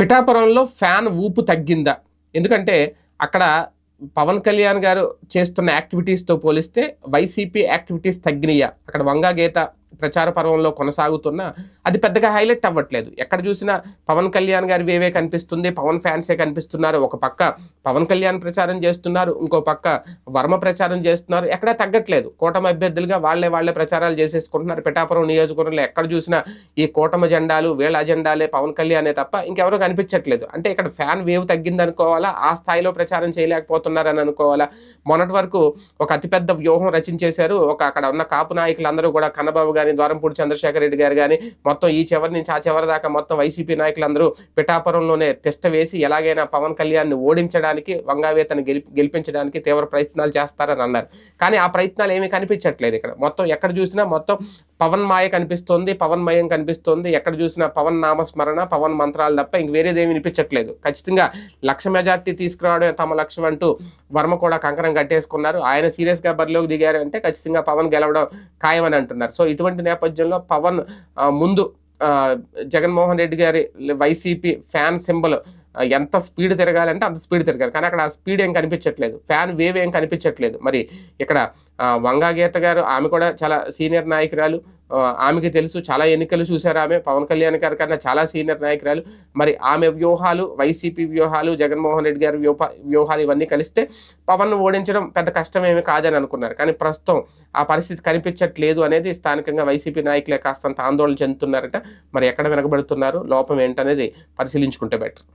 పిఠాపురంలో ఫ్యాన్ ఊపు తగ్గిందా? ఎందుకంటే అక్కడ పవన్ కళ్యాణ్ గారు చేస్తున్న యాక్టివిటీస్తో పోలిస్తే వైసీపీ యాక్టివిటీస్ తగ్గినయ్యా. అక్కడ వంగా గీత ప్రచార పర్వంలో కొనసాగుతున్నా అది పెద్దగా హైలైట్ అవ్వట్లేదు. ఎక్కడ చూసినా పవన్ కళ్యాణ్ గారి వేవే కనిపిస్తుంది పవన్ ఫ్యాన్సే కనిపిస్తున్నారు. ఒక పక్క పవన్ కళ్యాణ్ ప్రచారం చేస్తున్నారు ఇంకో పక్క వర్మ ప్రచారం చేస్తున్నారు. ఎక్కడా తగ్గట్లేదు. కూటమి అభ్యర్థులుగా వాళ్ళే వాళ్ళే ప్రచారాలు చేసేసుకుంటున్నారు. పిఠాపురం నియోజకవర్గంలో ఎక్కడ చూసినా ఈ కూటమి జెండాలు వీళ్ళ అజెండాలే పవన్ కళ్యాణే తప్ప ఇంకెవరూ కనిపించట్లేదు. అంటే ఇక్కడ ఫ్యాన్ వేవ్ తగ్గిందనుకోవాలా? ఆ స్థాయిలో ప్రచారం చేయలేకపోతున్నారని అనుకోవాలా? మొన్నటి వరకు ఒక అతిపెద్ద వ్యూహం రచించేశారు. ఒక అక్కడ ఉన్న కాపు నాయకులందరూ కూడా కన్నబాబు కానీ ద్వారంపూడి చంద్రశేఖర్ రెడ్డి గారు కానీ మొత్తం ఈ చివరి నుంచి ఆ చివరి దాకా మొత్తం వైసీపీ నాయకులందరూ పిఠాపురంలోనే తిష్ట వేసి ఎలాగైనా పవన్ కళ్యాణ్ని ఓడించడానికి వంగావేతను గెలి గెలిపించడానికి తీవ్ర ప్రయత్నాలు చేస్తారని అన్నారు. కానీ ఆ ప్రయత్నాలు ఏమీ కనిపించట్లేదు ఇక్కడ. మొత్తం ఎక్కడ చూసినా మొత్తం పవన్ మాయ కనిపిస్తోంది పవన్ మయం కనిపిస్తోంది. ఎక్కడ చూసినా పవన్ నామస్మరణ పవన్ మంత్రాలు తప్ప ఇంక వేరేదేమి వినిపించట్లేదు. ఖచ్చితంగా లక్ష మెజార్టీ తీసుకురావడమే తమ లక్ష్యం అంటూ వర్మ కూడా కంకరం కట్టేసుకున్నారు. ఆయన సీరియస్గా బరిలోకి దిగారు అంటే ఖచ్చితంగా పవన్ గెలవడం ఖాయమని అంటున్నారు. సో ఇటువంటి నేపథ్యంలో పవన్ ముందు జగన్మోహన్ రెడ్డి గారి వైసీపీ ఫ్యాన్ సింబల్ ఎంత స్పీడ్ తిరగాలంటే అంత స్పీడ్ తిరగాలి. కానీ అక్కడ ఆ స్పీడ్ ఏం కనిపించట్లేదు. ఫ్యాన్ వేవ్ ఏం కనిపించట్లేదు. మరి ఇక్కడ వంగా గీత గారు ఆమె కూడా చాలా సీనియర్ నాయకురాలు. ఆమెకి తెలుసు చాలా ఎన్నికలు చూశారు ఆమె. పవన్ కళ్యాణ్ గారి కన్నా చాలా సీనియర్ నాయకురాలు. మరి ఆమె వ్యూహాలు వైసీపీ వ్యూహాలు జగన్మోహన్ రెడ్డి గారి వ్యూహ వ్యూహాలు ఇవన్నీ కలిస్తే పవన్ ఓడించడం పెద్ద కష్టమేమి కాదని అనుకున్నారు. కానీ ప్రస్తుతం ఆ పరిస్థితి కనిపించట్లేదు అనేది స్థానికంగా వైసీపీ నాయకులే కాస్తంత ఆందోళన చెందుతున్నారట. మరి ఎక్కడ వెనకబడుతున్నారు? లోపం ఏంటనేది పరిశీలించుకుంటే బెటర్.